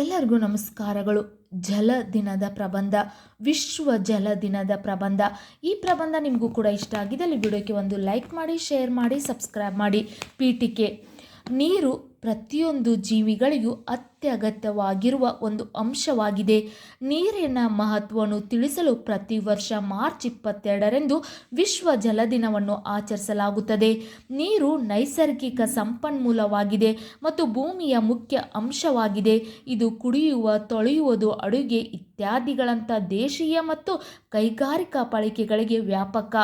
ಎಲ್ಲರಿಗೂ ನಮಸ್ಕಾರಗಳು. ಜಲ ದಿನದ ಪ್ರಬಂಧ, ವಿಶ್ವ ಜಲ ದಿನದ ಪ್ರಬಂಧ. ಈ ಪ್ರಬಂಧ ನಿಮಗೂ ಕೂಡ ಇಷ್ಟ ಆಗಿದ್ದಲ್ಲಿ ವಿಡಿಯೋಕ್ಕೆ ಒಂದು ಲೈಕ್ ಮಾಡಿ, ಶೇರ್ ಮಾಡಿ, ಸಬ್ಸ್ಕ್ರೈಬ್ ಮಾಡಿ. ಪೀಠಿಕೆ. ನೀರು ಪ್ರತಿಯೊಂದು ಜೀವಿಗಳಿಗೂ ಅತ್ಯಗತ್ಯವಾಗಿರುವ ಒಂದು ಅಂಶವಾಗಿದೆ. ನೀರಿನ ಮಹತ್ವವನ್ನು ತಿಳಿಸಲು ಪ್ರತಿ ವರ್ಷ ಮಾರ್ಚ್ ಇಪ್ಪತ್ತೆರಡರಂದು ವಿಶ್ವ ಜಲ ದಿನವನ್ನು ಆಚರಿಸಲಾಗುತ್ತದೆ. ನೀರು ನೈಸರ್ಗಿಕ ಸಂಪನ್ಮೂಲವಾಗಿದೆ ಮತ್ತು ಭೂಮಿಯ ಮುಖ್ಯ ಅಂಶವಾಗಿದೆ. ಇದು ಕುಡಿಯುವ, ತೊಳೆಯುವುದು, ಅಡುಗೆ ಇತ್ಯಾದಿಗಳಂಥ ದೇಶೀಯ ಮತ್ತು ಕೈಗಾರಿಕಾ ಬಳಕೆಗಳಿಗೆ ವ್ಯಾಪಕ.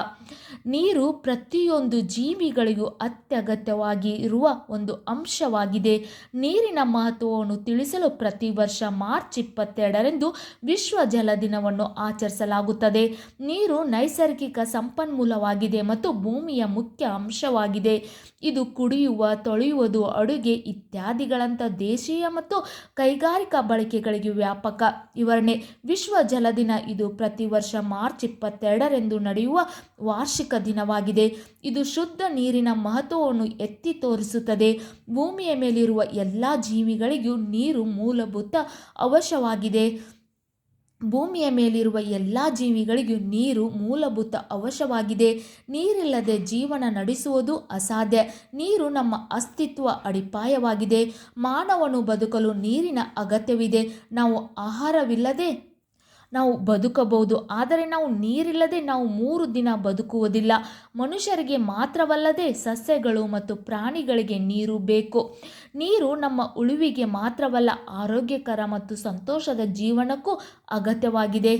ನೀರು ಪ್ರತಿಯೊಂದು ಜೀವಿಗಳಿಗೂ ಅತ್ಯಗತ್ಯವಾಗಿ ಇರುವ ಒಂದು ಅಂಶವಾಗಿದೆ. ನೀರಿನ ಮಹತ್ವವನ್ನು ತಿಳಿಸಲು ಪ್ರತಿ ವರ್ಷ ಮಾರ್ಚ್ ಇಪ್ಪತ್ತೆರಡರಂದು ವಿಶ್ವ ಜಲ ದಿನವನ್ನು ಆಚರಿಸಲಾಗುತ್ತದೆ. ನೀರು ನೈಸರ್ಗಿಕ ಸಂಪನ್ಮೂಲವಾಗಿದೆ ಮತ್ತು ಭೂಮಿಯ ಮುಖ್ಯ ಅಂಶವಾಗಿದೆ. ಇದು ಕುಡಿಯುವ, ತೊಳೆಯುವುದು, ಅಡುಗೆ ಇತ್ಯಾದಿಗಳಂಥ ದೇಶೀಯ ಮತ್ತು ಕೈಗಾರಿಕಾ ಬಳಕೆಗಳಿಗೆ ವ್ಯಾಪಕ. ವಿವರಣೆ, ವಿಶ್ವ ಜಲ ದಿನ ಇದು ಪ್ರತಿ ವರ್ಷ ಮಾರ್ಚ್ ಇಪ್ಪತ್ತೆರಡರಂದು ನಡೆಯುವ ವಾರ್ಷಿಕ ದಿನವಾಗಿದೆ. ಇದು ಶುದ್ಧ ನೀರಿನ ಮಹತ್ವವನ್ನು ಎತ್ತಿ ತೋರಿಸುತ್ತದೆ. ಭೂಮಿಯ ಮೇಲಿರುವ ಎಲ್ಲ ಜೀವಿಗಳಿಗೂ ನೀರು ಮೂಲಭೂತ ಅವಶ್ಯವಾಗಿದೆ. ಭೂಮಿಯ ಮೇಲಿರುವ ಎಲ್ಲ ಜೀವಿಗಳಿಗೂ ನೀರು ಮೂಲಭೂತ ಅವಶ್ಯವಾಗಿದೆ. ನೀರಿಲ್ಲದೆ ಜೀವನ ನಡೆಸುವುದು ಅಸಾಧ್ಯ. ನೀರು ನಮ್ಮ ಅಸ್ತಿತ್ವ ಅಡಿಪಾಯವಾಗಿದೆ. ಮಾನವನು ಬದುಕಲು ನೀರಿನ ಅಗತ್ಯವಿದೆ. ನಾವು ಆಹಾರವಿಲ್ಲದೆ ನಾವು ಬದುಕಬಹುದು. ಆದರೆ ನಾವು ನೀರಿಲ್ಲದೆ ನಾವು ಮೂರು ದಿನ ಬದುಕುವುದಿಲ್ಲ. ಮನುಷ್ಯರಿಗೆ ಮಾತ್ರವಲ್ಲದೆ ಸಸ್ಯಗಳು ಮತ್ತು ಪ್ರಾಣಿಗಳಿಗೆ ನೀರು ಬೇಕು. ನೀರು ನಮ್ಮ ಉಳಿವಿಗೆ ಮಾತ್ರವಲ್ಲ, ಆರೋಗ್ಯಕರ ಮತ್ತು ಸಂತೋಷದ ಜೀವನಕ್ಕೂ ಅಗತ್ಯವಾಗಿದೆ.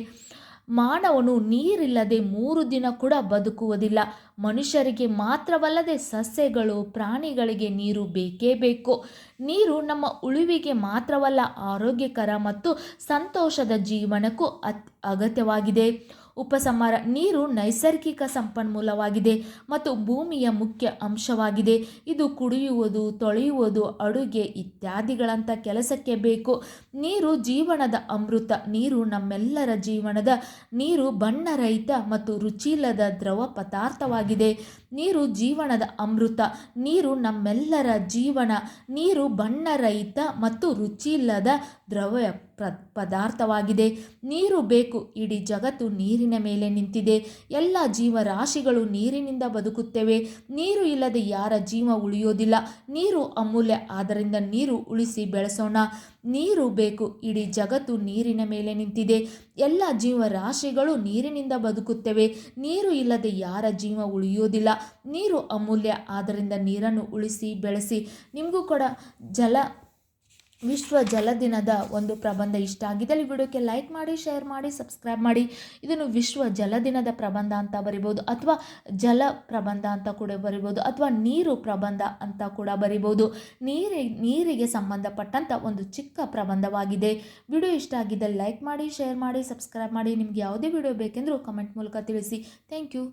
ಮಾನವನು ನೀರಿಲ್ಲದೆ ಮೂರು ದಿನ ಕೂಡ ಬದುಕುವುದಿಲ್ಲ. ಮನುಷ್ಯರಿಗೆ ಮಾತ್ರವಲ್ಲದೆ ಸಸ್ಯಗಳು, ಪ್ರಾಣಿಗಳಿಗೆ ನೀರು ಬೇಕೇ ಬೇಕು. ನೀರು ನಮ್ಮ ಉಳಿವಿಗೆ ಮಾತ್ರವಲ್ಲ, ಆರೋಗ್ಯಕರ ಮತ್ತು ಸಂತೋಷದ ಜೀವನಕ್ಕೂ ಅತ್, ಅಗತ್ಯವಾಗಿದೆ. ಉಪಸಂಹಾರ, ನೀರು ನೈಸರ್ಗಿಕ ಸಂಪನ್ಮೂಲವಾಗಿದೆ ಮತ್ತು ಭೂಮಿಯ ಮುಖ್ಯ ಅಂಶವಾಗಿದೆ. ಇದು ಕುಡಿಯುವುದು, ತೊಳೆಯುವುದು, ಅಡುಗೆ ಇತ್ಯಾದಿಗಳಂಥ ಕೆಲಸಕ್ಕೆ ಬೇಕು. ನೀರು ಜೀವನದ ಅಮೃತ, ನೀರು ನಮ್ಮೆಲ್ಲರ ಜೀವನದ, ನೀರು ಬಣ್ಣರಹಿತ ಮತ್ತು ರುಚಿಯಿಲ್ಲದ ದ್ರವ ಪದಾರ್ಥವಾಗಿದೆ. ನೀರು ಜೀವನದ ಅಮೃತ, ನೀರು ನಮ್ಮೆಲ್ಲರ ಜೀವನ, ನೀರು ಬಣ್ಣರಹಿತ ಮತ್ತು ರುಚಿಯಿಲ್ಲದ ದ್ರವ ಪದಾರ್ಥವಾಗಿದೆ. ನೀರು ಬೇಕು. ಇಡೀ ಜಗತ್ತು ನೀರಿನ ಮೇಲೆ ನಿಂತಿದೆ. ಎಲ್ಲ ಜೀವರಾಶಿಗಳು ನೀರಿನಿಂದ ಬದುಕುತ್ತವೆ. ನೀರು ಇಲ್ಲದೆ ಯಾರ ಜೀವ ಉಳಿಯೋದಿಲ್ಲ. ನೀರು ಅಮೂಲ್ಯ. ಆದ್ದರಿಂದ ನೀರು ಉಳಿಸಿ ಬೆಳೆಸೋಣ. ನೀರು ಬೇಕು. ಇಡೀ ಜಗತ್ತು ನೀರಿನ ಮೇಲೆ ನಿಂತಿದೆ. ಎಲ್ಲ ಜೀವರಾಶಿಗಳು ನೀರಿನಿಂದ ಬದುಕುತ್ತವೆ. ನೀರು ಇಲ್ಲದೆ ಯಾರ ಜೀವ ಉಳಿಯೋದಿಲ್ಲ. ನೀರು ಅಮೂಲ್ಯ. ಆದ್ದರಿಂದ ನೀರನ್ನು ಉಳಿಸಿ, ಬೆಳೆಸಿ. ನಿಮಗೂ ಕೂಡ ಜಲ ವಿಶ್ವ ಜಲ ದಿನದ ಒಂದು ಪ್ರಬಂಧ ಇಷ್ಟ ಆಗಿದ್ದಲ್ಲಿ ವಿಡಿಯೋಕ್ಕೆ ಲೈಕ್ ಮಾಡಿ, ಶೇರ್ ಮಾಡಿ, ಸಬ್ಸ್ಕ್ರೈಬ್ ಮಾಡಿ. ಇದನ್ನು ವಿಶ್ವ ಜಲ ದಿನದ ಪ್ರಬಂಧ ಅಂತ ಬರಿಬೋದು ಅಥವಾ ಜಲ ಪ್ರಬಂಧ ಅಂತ ಕೂಡ ಬರಿಬೋದು ಅಥವಾ ನೀರು ಪ್ರಬಂಧ ಅಂತ ಕೂಡ ಬರಿಬೋದು. ನೀರಿ, ನೀರಿಗೆ ಸಂಬಂಧಪಟ್ಟಂಥ ಒಂದು ಚಿಕ್ಕ ಪ್ರಬಂಧವಾಗಿದೆ. ವಿಡಿಯೋ ಇಷ್ಟ ಆಗಿದ್ದಲ್ಲಿ ಲೈಕ್ ಮಾಡಿ, ಶೇರ್ ಮಾಡಿ, ಸಬ್ಸ್ಕ್ರೈಬ್ ಮಾಡಿ. ನಿಮ್ಗೆ ಯಾವುದೇ ವಿಡಿಯೋ ಬೇಕೆಂದರೂ ಕಮೆಂಟ್ ಮೂಲಕ ತಿಳಿಸಿ. Thank you.